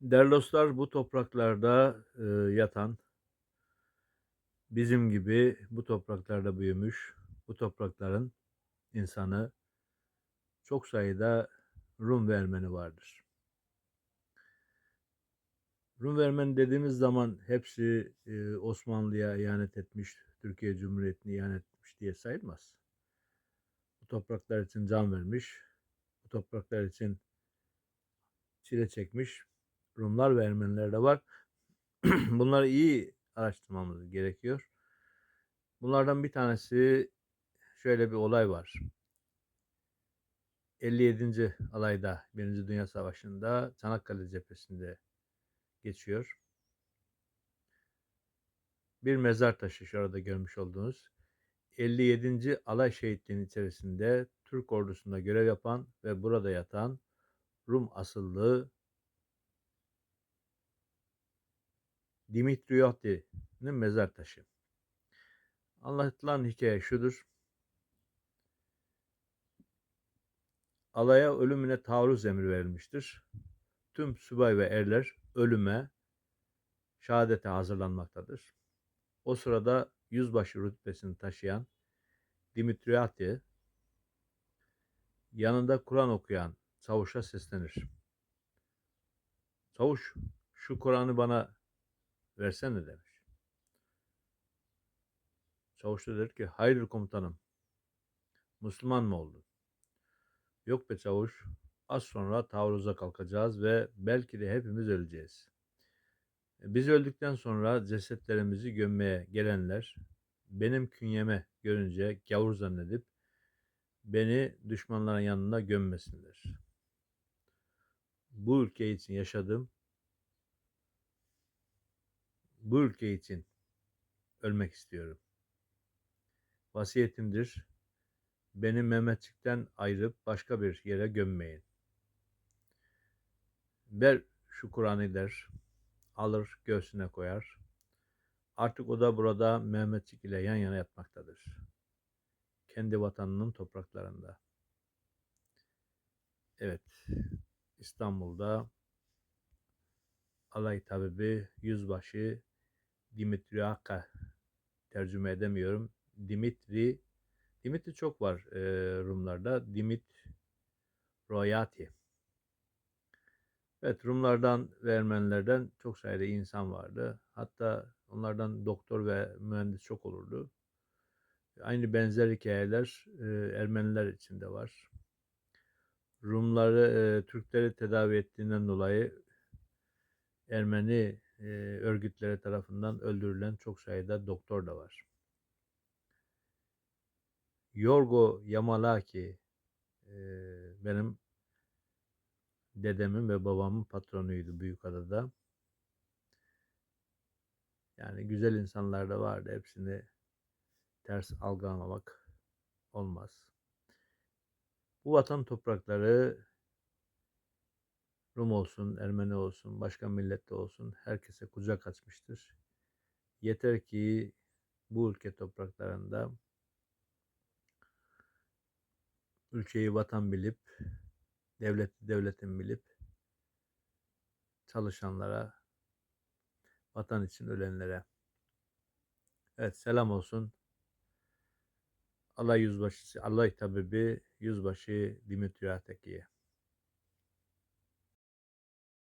Değerli dostlar, bu topraklarda, eee, yatan, bizim gibi bu topraklarda büyümüş, bu toprakların insanı, çok sayıda Rum ve Ermeni vardır. Rum ve Ermeni dediğimiz zaman hepsi, eee, Osmanlı'ya ihanet etmiş, Türkiye Cumhuriyeti'ne ihanet etmiş diye sayılmaz. Bu topraklar için can vermiş, bu topraklar için çile çekmiş Rumlar ve Ermeniler de var. Bunları iyi araştırmamız gerekiyor. Bunlardan bir tanesi şöyle bir olay var. 57. alayda 1. Dünya Savaşı'nda Çanakkale cephesinde geçiyor. Bir mezar taşı şu arada görmüş olduğunuz 57. alay şehitliğinin içerisinde Türk ordusunda görev yapan ve burada yatan Rum asıllı Dimitriotti'nin mezar taşı. Anlatılan hikaye şudur. Alaya ölümüne taarruz emri verilmiştir. Tüm subay ve erler ölüme, şehadete hazırlanmaktadır. O sırada yüzbaşı rütbesini taşıyan Dimitriati yanında Kur'an okuyan çavuşa seslenir. Çavuş şu Kur'an'ı bana versene demiş. Çavuş da der ki hayır komutanım Müslüman mı oldun? Yok be çavuş az sonra taarruza kalkacağız ve belki de hepimiz öleceğiz. Biz öldükten sonra cesetlerimizi gömmeye gelenler benim künyeme görünce gavur zannedip beni düşmanların yanına gömmesinler. Bu ülke için yaşadım. Bu ülke için ölmek istiyorum. Vasiyetimdir. Beni Mehmetçik'ten ayırıp başka bir yere gömmeyin. Ver şu Kur'an'ı der, alır göğsüne koyar. Artık o da burada Mehmetçik ile yan yana yatmaktadır. Kendi vatanının topraklarında. Evet, İstanbul'da alay tabibi yüzbaşı Dimitriaka tercüme edemiyorum. Dimitri Dimitri çok var e, Rumlarda. Dimit Royati. Evet Rumlardan ve Ermenilerden çok sayıda insan vardı. Hatta onlardan doktor ve mühendis çok olurdu. Aynı benzer hikayeler e, Ermeniler için de var. Rumları, e, Türkleri tedavi ettiğinden dolayı Ermeni e, örgütleri tarafından öldürülen çok sayıda doktor da var. Yorgo Yamalaki e, benim dedemin ve babamın patronuydu Büyükada'da. Yani güzel insanlar da vardı. Hepsini ters algılamamak olmaz. Bu vatan toprakları Rum olsun, Ermeni olsun, başka millette olsun herkese kucak açmıştır. Yeter ki bu ülke topraklarında ülkeyi vatan bilip, devleti devletin bilip çalışanlara, vatan için ölenlere. Evet selam olsun. Allah yüzbaşı, Allah tabibi yüzbaşı Dimitri Ateki'ye.